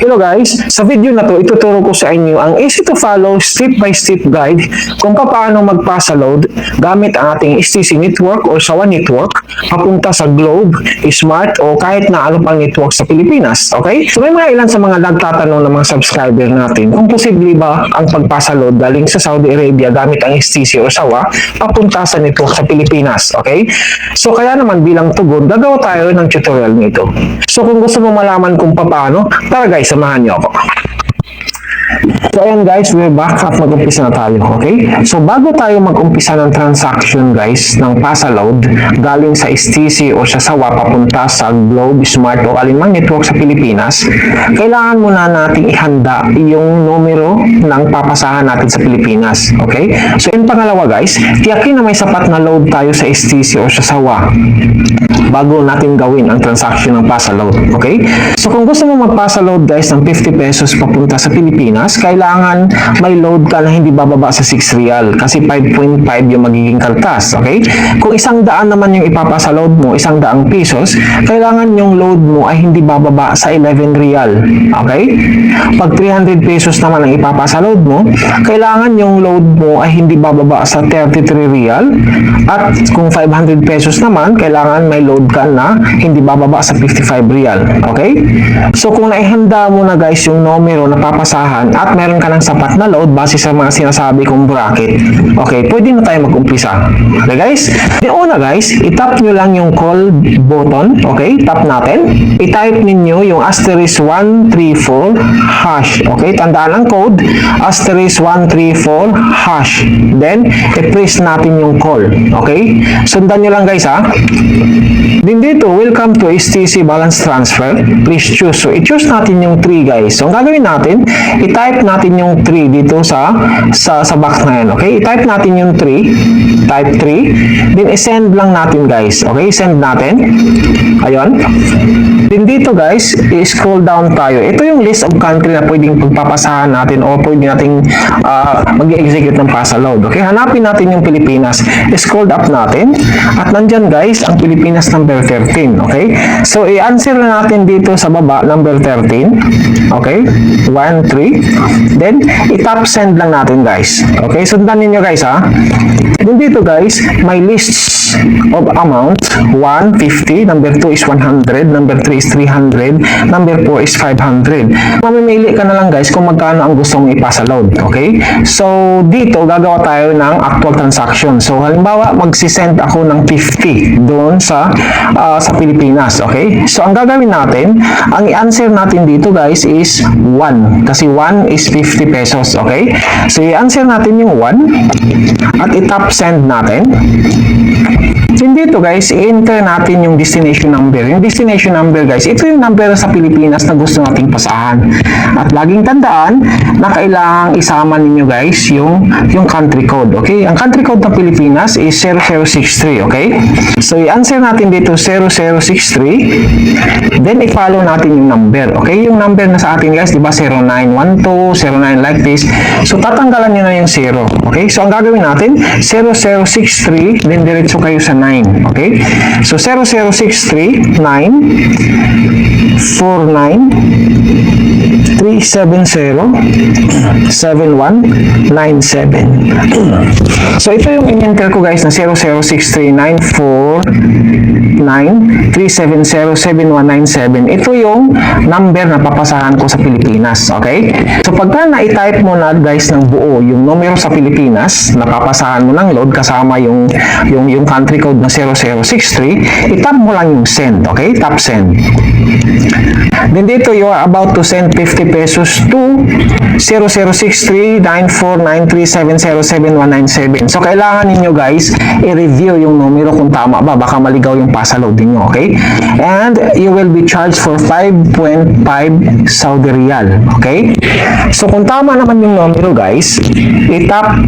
Hello guys, sa video na to, ituturo ko sa inyo ang easy to follow step-by-step guide kung paano magpasa load gamit ang ating STC network or SAWA network papunta sa Globe, Smart o kahit na ano pang network sa Pilipinas. Okay? So may mga ilan sa mga nagtatanong ng mga subscriber natin kung posible ba ang pagpasa load galing sa Saudi Arabia gamit ang STC or SAWA papunta sa network sa Pilipinas. Okay? So kaya naman bilang tugon, gagawa tayo ng tutorial nito. So kung gusto mo malaman kung paano, tara guys, samahan niyo ako. So ayan guys, we're back at mag-umpisa na tayo, okay? So bago tayo mag-umpisa ng transaction guys, ng pasa load, galing sa STC o sa SAWA papunta sa Globe, Smart o alimang network sa Pilipinas, kailangan muna nating ihanda yung numero ng papasahan natin sa Pilipinas, okay? So yung pangalawa guys, tiyakin na may sapat na load tayo sa STC o sa SAWA bago natin gawin ang transaction ng pasa load, okay? So kung gusto mo magpasa load guys ng 50 pesos papunta sa Pilipinas, kailangan may load ka na hindi bababa sa 6 real kasi 5.5 yung magiging kaltas, okay? Kung isang daan naman yung ipapasa load mo, isang daang pesos, kailangan yung load mo ay hindi bababa sa 11 real, okay? Pag 300 pesos naman ang ipapasa load mo, kailangan yung load mo ay hindi bababa sa 33 real at kung 500 pesos naman, kailangan may load ka na hindi bababa sa 55 real, okay? So kung naihanda mo na guys yung numero na papasahan at meron ka ng sapat na load base sa mga sinasabi kong bracket. Okay, pwede na tayo mag-umpisa. Okay guys? Di una guys, itap nyo lang yung call button. Okay, tap natin. I-type ninyo yung asterisk 134 hash. Okay, tandaan ang code. Asterisk 134 hash. Then, i-press natin yung call. Okay? Sundan nyo lang guys ha. Din dito, welcome to STC balance transfer. Please choose. So, i-choose natin yung 3 guys. So, ang gagawin natin, i-type natin yung 3 dito sa sa, sa box na yan. Okay? I-type natin yung 3. Type 3. Then, i-send lang natin guys. Okay? Send natin. Ayun. Din dito guys, i-scroll down tayo. Ito yung list of country na pwedeng pagpapasahan natin o pwede nating uh, mag-execute ng pasa load. Okay? Hanapin natin yung Pilipinas. I-scroll up natin. At nandyan guys, ang Pilipinas number 13. Okay? So, i-answer na natin dito sa baba, number 13. Okay? 1, 3. Then, i-tap send lang natin guys. Okay? Sundan ninyo guys ha. Then dito guys, may lists of amount. 1, 50. Number 2 is 100. Number 3 is 300. Number 4 is 500. Mamimili ka na lang guys kung magkano ang gusto mong ipasa load. Okay? So, dito gagawa tayo ng actual transaction. So, halimbawa, magsisend ako ng 50 doon sa ah, sa Pilipinas. Okay? So, ang gagawin natin, ang i-answer natin dito guys is 1. Kasi 1 is 50 pesos. Okay? So, i-answer natin yung 1 at i-tap send natin. Then dito guys, i-enter natin yung destination number. Yung destination number guys, ito yung number sa Pilipinas na gusto nating pasahan. At laging tandaan na kailangang isama ninyo guys yung yung country code. Okay? Ang country code ng Pilipinas is 0063. Okay? So i-answer natin dito 0063. Then i-follow natin yung number. Okay? Yung number na sa atin guys, di ba 0912, 09 like this. So tatanggalan nyo na yung 0. Okay? So ang gagawin natin, 0063, then diretso kayo sa 9. Okay? So 0063, 9, 49, 370, 7197. so ito yung in-enter ko guys na 006394937079197. Ito yung number na papasahan ko sa Pilipinas. Okay? So pagka na-type mo na guys ng buo yung numero sa Pilipinas, napapasahan mo ng load kasama yung yung yung country code na 0063, itap mo lang yung send. Okay? Tap send. Then dito, you are about to send 50 pesos to 0063-9493-707-197. So, kailangan ninyo guys, i-review yung numero kung tama ba. Baka maligaw yung pasa load ninyo, okay? And you will be charged for 5.5 Saudi Riyal, okay? So, kung tama naman yung numero guys, itap,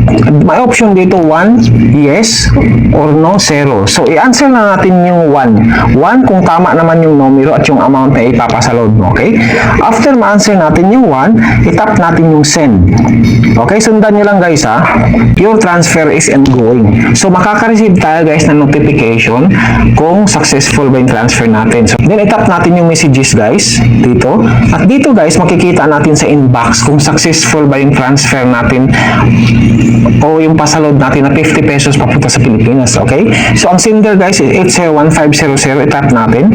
may option dito 1, yes, or no, 0. So, i-answer na natin yung 1. 1 kung tama naman yung numero at yung amount na ipapasa load mo, okay? After ma-answer natin yung 1, itap natin yung send. Okay, sundan nyo lang guys ha. Your transfer is ongoing. So, makaka-receive tayo guys ng notification kung successful ba yung transfer natin. So, then itap natin yung messages guys dito. At dito guys, makikita natin sa inbox kung successful ba yung transfer natin o yung pasaload natin na 50 pesos papunta sa Pilipinas. Okay? So, ang sender guys is 801500. Itap natin.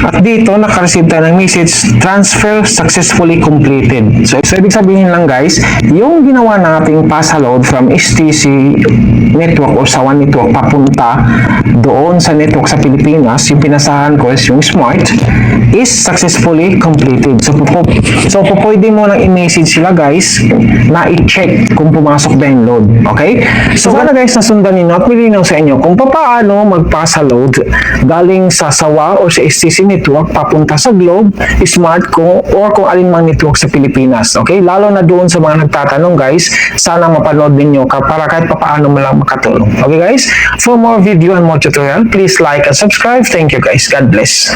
At dito, nakareceive tayo ng message, transfer successfully completed. So, so ibig sabihin lang guys, yung ginawa nating pasaload from STC network or sa One Network papunta doon sa network sa Pilipinas, yung pinasahan ko is yung Smart, is successfully completed. So, po, so po, pwede mo nang i-message sila guys na i-check kung pumasok ba yung load. Okay? So, sana guys, nasundan ninyo at milinaw sa inyo kung paano magpasa-load galing sa SAWA or sa STC network papunta sa Globe, Smart kung or kung alin mang network sa Pilipinas. Okay? Lalo na doon sa mga nagtatanong guys, sana mapanood ninyo para kahit papaano mo lang makatulong. Okay guys? For more video and more tutorial, please like and subscribe. Thank you guys. God bless.